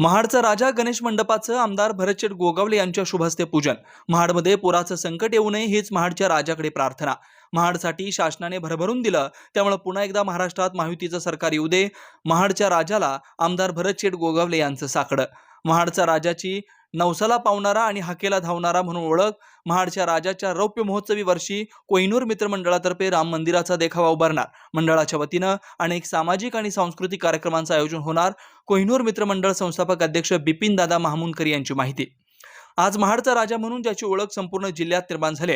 महाडचा राजा गणेश मंडपाचं आमदार भरतशेठ गोगावले यांच्या शुभहस्ते पूजन. महाडमध्ये पुराचं संकट येऊ नये हीच महाडच्या राजाकडे प्रार्थना. महाडसाठी शासनाने भरभरून दिलं त्यामुळे पुन्हा एकदा महाराष्ट्रात महायुतीचं सरकार येऊ दे महाडच्या राजाला आमदार भरतशेठ गोगावले यांचं साकडं. महाडचा राजाची नवसाला पावणारा आणि हाकेला धावणारा म्हणून ओळख महाडच्या राजाच्या रौप्य महोत्सवी वर्षी कोहिनूर मित्रमंडळातर्फे राम मंदिराचा देखावा उभारणार. मंडळाच्या वतीनं अनेक सामाजिक आणि सांस्कृतिक कार्यक्रमांचं आयोजन होणार. कोहिनूर मित्रमंडळ संस्थापक अध्यक्ष बिपिन दादा महामुनकर यांची माहिती. आज महाडचा राजा म्हणून ज्याची ओळख संपूर्ण जिल्ह्यात निर्माण झाली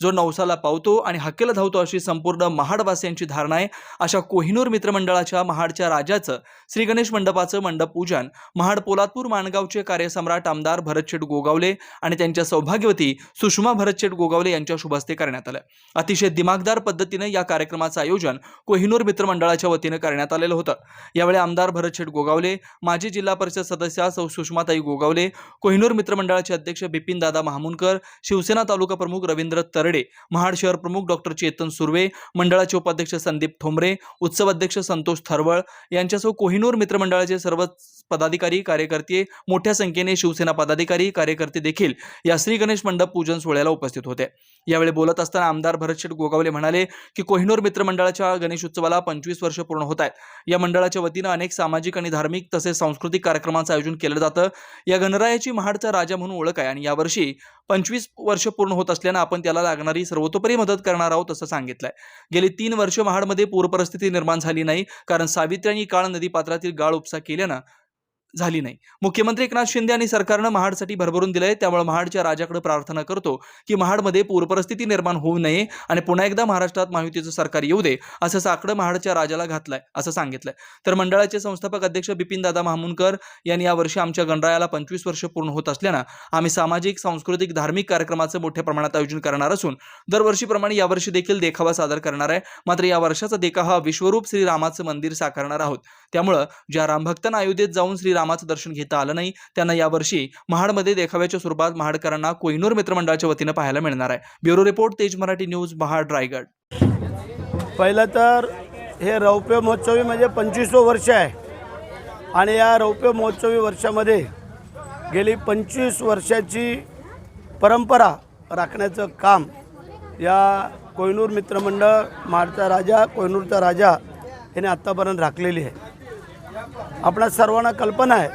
जो नवसाला पावतो आणि हक्केला धावतो अशी संपूर्ण महाडवासियांची धारणा आहे. अशा कोहिनूर मित्रमंडळाच्या महाडच्या राजाचं श्री गणेश मंडपाचं मंडप पूजन महाड पोलादपूर माणगावचे कार्यसम्राट आमदार भरतशेठ गोगावले आणि त्यांच्या सौभाग्यवती सुषमा भरतशेठ गोगावले यांच्या शुभहस्ते करण्यात आलं. अतिशय दिमागदार पद्धतीनं या कार्यक्रमाचं आयोजन कोहिनूर मित्रमंडळाच्या वतीनं करण्यात आलेलं होतं. यावेळी आमदार भरतशेठ गोगावले माजी जिल्हा परिषद सदस्या सौ सुषमाताई गोगावले कोहिनूर मित्रमंडळाचे अध्यक्ष बिपिन दादा महामुनकर शिवसेना तालुका प्रमुख रवींद्र तर खर्डे महाड शहर प्रमुख डॉक्टर चेतन सुर्वे मंडळाचे उपाध्यक्ष संदीप ठोंबरे उत्सव अध्यक्ष संतोष थरवळ यांच्यासह कोहिनूर मित्रमंडळाचे सर्व पदाधिकारी कार्यकर्ते मोठ्या संख्येने शिवसेना पदाधिकारी कार्यकर्ते देखील या श्री गणेश मंडप पूजन सोहळ्याला उपस्थित होते. यावेळी बोलत असताना आमदार भरतशेठ गोगावले म्हणाले की कोहिनूर मित्रमंडळाच्या गणेश उत्सवाला पंचवीस वर्ष पूर्ण होत आहेत. या मंडळाच्या वतीनं अनेक सामाजिक आणि धार्मिक तसेच सांस्कृतिक कार्यक्रमांचं आयोजन केलं जातं. या गणरायाची महाडचा राजा म्हणून ओळख आहे आणि यावर्षी पंचवीस वर्ष पूर्ण होत असल्यानं आपण त्याला लागणारी सर्वतोपरी मदत करणार आहोत असं सांगितलंय. गेली तीन वर्ष महाडमध्ये पूरपरिस्थिती निर्माण झाली नाही. कारण सावित्री आणि काळ नदीपात्रातील गाळ उपसा केल्यानं झाली नाही. मुख्यमंत्री एकनाथ शिंदे आणि सरकारनं महाडसाठी भरभरून दिलंय. त्यामुळे महाडच्या राजाकडे प्रार्थना करतो की महाडमध्ये पूरपरिस्थिती निर्माण होऊ नये आणि पुन्हा एकदा महाराष्ट्रात महायुतीचं सरकार येऊ दे असं साकडं महाडच्या राजाला घातलंय असं सांगितलंय. तर मंडळाचे संस्थापक अध्यक्ष बिपिन दादा महामुनकर यांनी यावर्षी आमच्या गणरायाला पंचवीस वर्ष पूर्ण होत असल्यानं आम्ही सामाजिक सांस्कृतिक धार्मिक कार्यक्रमाचं मोठ्या प्रमाणात आयोजन करणार असून दरवर्षीप्रमाणे यावर्षी देखील देखावा सादर करणार आहे. मात्र या वर्षाचा देखावा हा विश्वरूप श्रीरामाचं मंदिर साकारणार आहोत. त्यामुळं ज्या रामभक्तांना अयोध्येत जाऊन श्री श्रीरामाचं दर्शन घेता आलं नाही त्यांना यावर्षी महाडमध्ये देखाव्याच्या स्वरूपात महाडकरांना कोहिनूर मित्रमंडळाच्या वतीनं पाहायला मिळणार आहे. ब्युरो रिपोर्ट तेज मराठी न्यूज महाड रायगड. पहिलं तर हे रौप्य महोत्सवी म्हणजे पंचवीसवं वर्ष आहे. आणि या रौप्य महोत्सवी वर्षामध्ये गेली पंचवीस वर्षाची परंपरा राखण्याचं काम या कोहिनूर मित्रमंडळ माडचा राजा कोहिनूरचा राजा याने आत्तापर्यंत राखलेली आहे. आपणा सर्वांना कल्पना आहे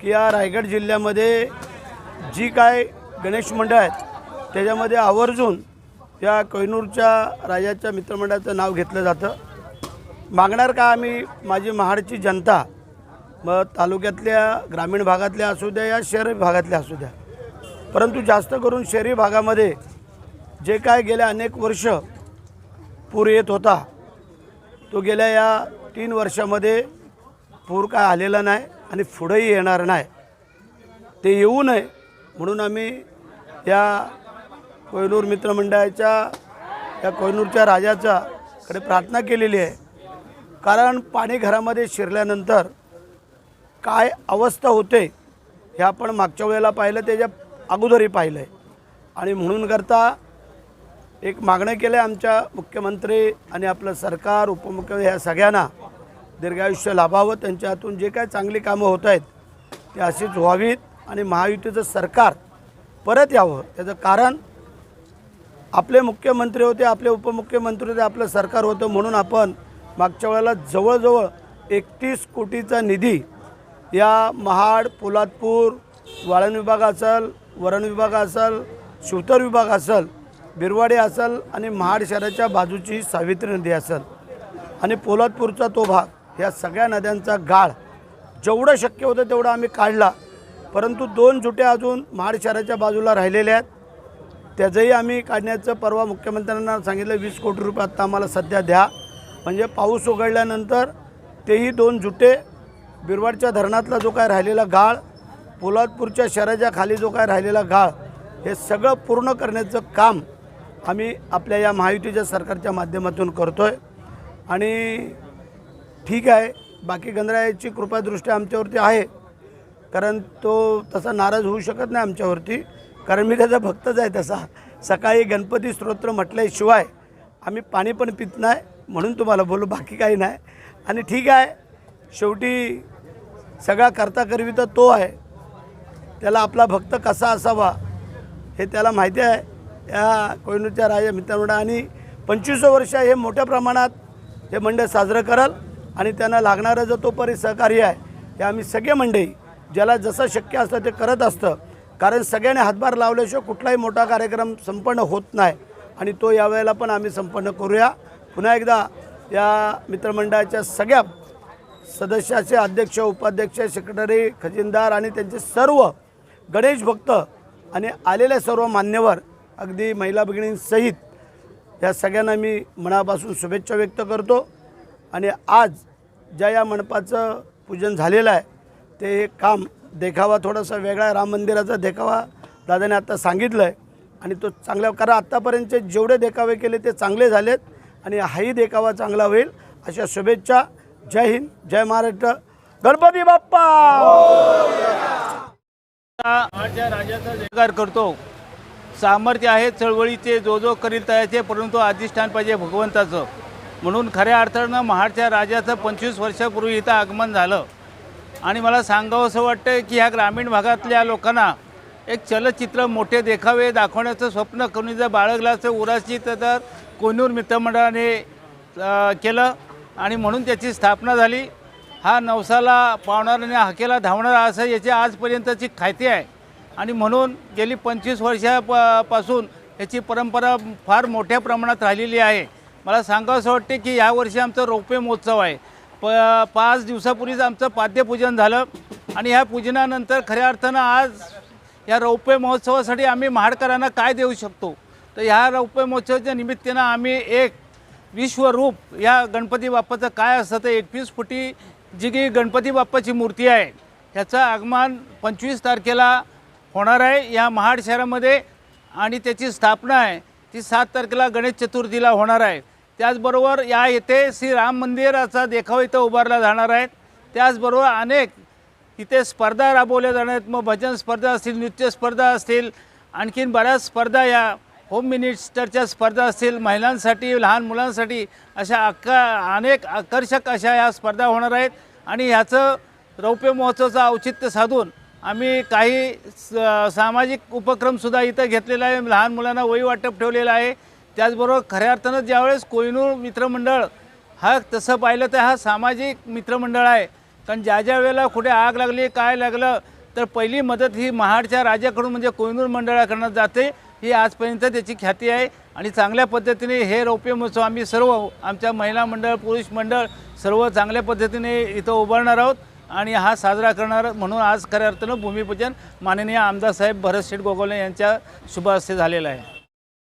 की या रायगड जिल्ह्यामध्ये जी काय गणेश मंडळ आहेत त्याच्यामध्ये आवर्जून या कोहिनूरच्या राजाच्या मित्रमंडळाचं नाव घेतलं जातं. मागणार का आम्ही माझी महाडची जनता? मग तालुक्यातल्या ग्रामीण भागातल्या असू द्या या शहरी भागातल्या असू द्या. परंतु जास्त करून शहरी भागामध्ये जे काय गेल्या अनेक वर्ष पूर येत होता तो गेल्या या तीन वर्षामध्ये पूर काय आलेला नाही आणि पुढंही येणार नाही. ते येऊ नये म्हणून आम्ही या कोहिनूर मित्रमंडळाच्या या कोहिनूरच्या राजाच्या कडे प्रार्थना केलेली आहे. कारण पाणी घरामध्ये शिरल्यानंतर काय अवस्था होते हे आपण मागच्या वेळेला पाहिलं त्याच्या अगोदरही पाहिलं आहे आणि म्हणून करता एक मागणं केलं आहे आमच्या मुख्यमंत्री आणि आपलं सरकार उपमुख्यमंत्री ह्या सगळ्यांना दीर्घायुष्य लाभावं त्यांच्या हातून जे काय चांगली कामं होत आहेत ते अशीच व्हावीत आणि महायुतीचं सरकार परत यावं. त्याचं कारण आपले मुख्यमंत्री होते आपले उपमुख्यमंत्री होते आपलं सरकार होतं म्हणून आपण मागच्या वेळेला जवळजवळ एकतीस कोटीचा निधी या महाड पोलादपूर वाळण विभाग असेल वरण विभाग असेल शिवतर विभाग असेल बिरवाडी असेल आणि महाड शहराच्या बाजूची सावित्री नदी असेल. आणि पोलादपूरचा तो भाग ह्या सगळ्या नद्यांचा गाळ जेवढं शक्य होतं तेवढं आम्ही काढला. परंतु दोन जुट्या अजून महाड शहराच्या बाजूला राहिलेल्या आहेत. त्याचंही आम्ही काढण्याचं परवा मुख्यमंत्र्यांना सांगितलं वीस कोटी रुपये आत्ता आम्हाला सध्या द्या. म्हणजे पाऊस उघडल्यानंतर तेही दोन जुटे बिरवाडच्या धरणातला जो काय राहिलेला गाळ पोलादपूरच्या शहराच्या खाली जो काय राहिलेला गाळ हे सगळं पूर्ण करण्याचं काम आम्ही आपल्या या महायुतीच्या सरकारच्या माध्यमातून करतो आहे आणि ठीक आहे. बाकी गणरायाची कृपादृष्टी आमच्यावरती आहे. कारण तो तसा नाराज होऊ शकत नाही आमच्यावरती. कारण मी त्याचा भक्तच आहे तसा. सकाळी गणपती स्तोत्र म्हटल्याशिवाय आम्ही पाणी पण पित नाही. म्हणून तुम्हाला बोलू बाकी काही नाही. आणि ठीक आहे. शेवटी सगळा करता करवी तर तो आहे. त्याला आपला भक्त कसा असावा हे त्याला माहिती आहे. या कोयनूरच्या राजा मित्रमंडळ आणि पंचवीस वर्ष हे मोठ्या प्रमाणात हे मंडळ साजरं कराल. आणि त्यांना लागणारं जो तो सहकार्य आहे हे आम्ही सगळे मंडळी ज्याला जसं शक्य असतं ते करत असतं. कारण सगळ्यांनी हातभार लावल्याशिवाय कुठलाही मोठा कार्यक्रम संपन्न होत नाही. आणि तो यावेळेला पण आम्ही संपन्न करूया. पुन्हा एकदा या मित्रमंडळाच्या सगळ्या सदस्याचे अध्यक्ष उपाध्यक्ष सेक्रेटरी खजिनदार आणि त्यांचे सर्व गणेश भक्त आणि आलेल्या सर्व मान्यवर अगदी महिला भगिनींसहित या सगळ्यांना मी मनापासून शुभेच्छा व्यक्त करतो. आणि आज ज्या या मंडपाचं पूजन झालेलं आहे ते काम देखावा थोडासा वेगळा आहे. राम मंदिराचा देखावा दादाने आता सांगितलं आहे आणि तो चांगल्या कारण आत्तापर्यंतचे जेवढे देखावे केले ते चांगले झालेत आणि हाही देखावा चांगला होईल. अशा शुभेच्छा. जय हिंद जय महाराष्ट्र. गणपती बाप्पा! राजाचा जयकार करतो. सामर्थ्य आहे चळवळीचे जो जो करील तयाचे परंतु अधिष्ठान पाहिजे भगवंताचं. म्हणून खऱ्या अर्थानं महाडच्या राजाचं पंचवीस वर्षापूर्वी इथं आगमन झालं. आणि मला सांगावं असं वाटतं की ह्या ग्रामीण भागातल्या लोकांना एक चलचित्र मोठे देखावे दाखवण्याचं स्वप्न कोणी जर बाळगलं असं उराशी तर कोनूर मित्रमंडळाने केलं. आणि म्हणून त्याची स्थापना झाली. हा नवसाला पावणारा आणि हाकेला धावणारा असं याची आजपर्यंतची खायती आहे. आणि म्हणून गेली पंचवीस वर्षापासून याची परंपरा फार मोठ्या प्रमाणात राहिलेली आहे. मला सांगावं असं वाटते की यावर्षी आमचं रौप्य महोत्सव आहे. प पाच दिवसापूर्वीच आमचं पाद्यपूजन झालं आणि ह्या पूजनानंतर खऱ्या अर्थानं आज या रौप्य महोत्सवासाठी आम्ही महाडकरांना काय देऊ शकतो? तर ह्या रौप्य महोत्सवाच्या निमित्तानं आम्ही एक विश्वरूप या गणपती बाप्पाचं काय असतं तर एकवीस फुटी जी की गणपती बाप्पाची मूर्ती आहे ह्याचं आगमन पंचवीस तारखेला होणार आहे या महाड शहरामध्ये आणि त्याची स्थापना आहे. ती सात तारखेला गणेश चतुर्थीला होणार आहे. त्याचबरोबर या येथे श्री राम मंदिराचा देखावा इथं उभारला जाणार आहे त्याचबरोबर अनेक इथे स्पर्धा राबवल्या जाणार आहेत. मग भजन स्पर्धा असतील नृत्य स्पर्धा असतील आणखीन बऱ्याच स्पर्धा या होम मिनिस्टरच्या स्पर्धा असतील. महिलांसाठी लहान मुलांसाठी अशा अक्का अनेक आकर्षक अशा या स्पर्धा होणार आहेत. आणि ह्याचं रौप्य महोत्सवाचं औचित्य साधून आम्ही काही स सामाजिक उपक्रमसुद्धा इथं घेतलेला आहे. लहान मुलांना वही वाटप ठेवलेलं आहे. त्याचबरोबर खऱ्या अर्थानं ज्यावेळेस कोहिनूर मित्रमंडळ हा तसं पाहिलं तर हा सामाजिक मित्रमंडळ आहे. कारण ज्या ज्या वेळेला कुठे आग लागली काय लागलं तर पहिली मदत ही महाडच्या राजाकडून म्हणजे कोहिनूर मंडळाकडनं जाते. ही आजपर्यंत त्याची ख्याती आहे. आणि चांगल्या पद्धतीने हे रौप्य महोत्सव आम्ही सर्व आमच्या महिला मंडळ पुरुष मंडळ सर्व चांगल्या पद्धतीने इथं उभारणार आहोत. आणि हा साजरा करणार म्हणून आज खऱ्या अर्थानं भूमिपूजन माननीय आमदार साहेब भरत शेठ गोगोले यांच्या शुभ हस्ते झालेलं आहे.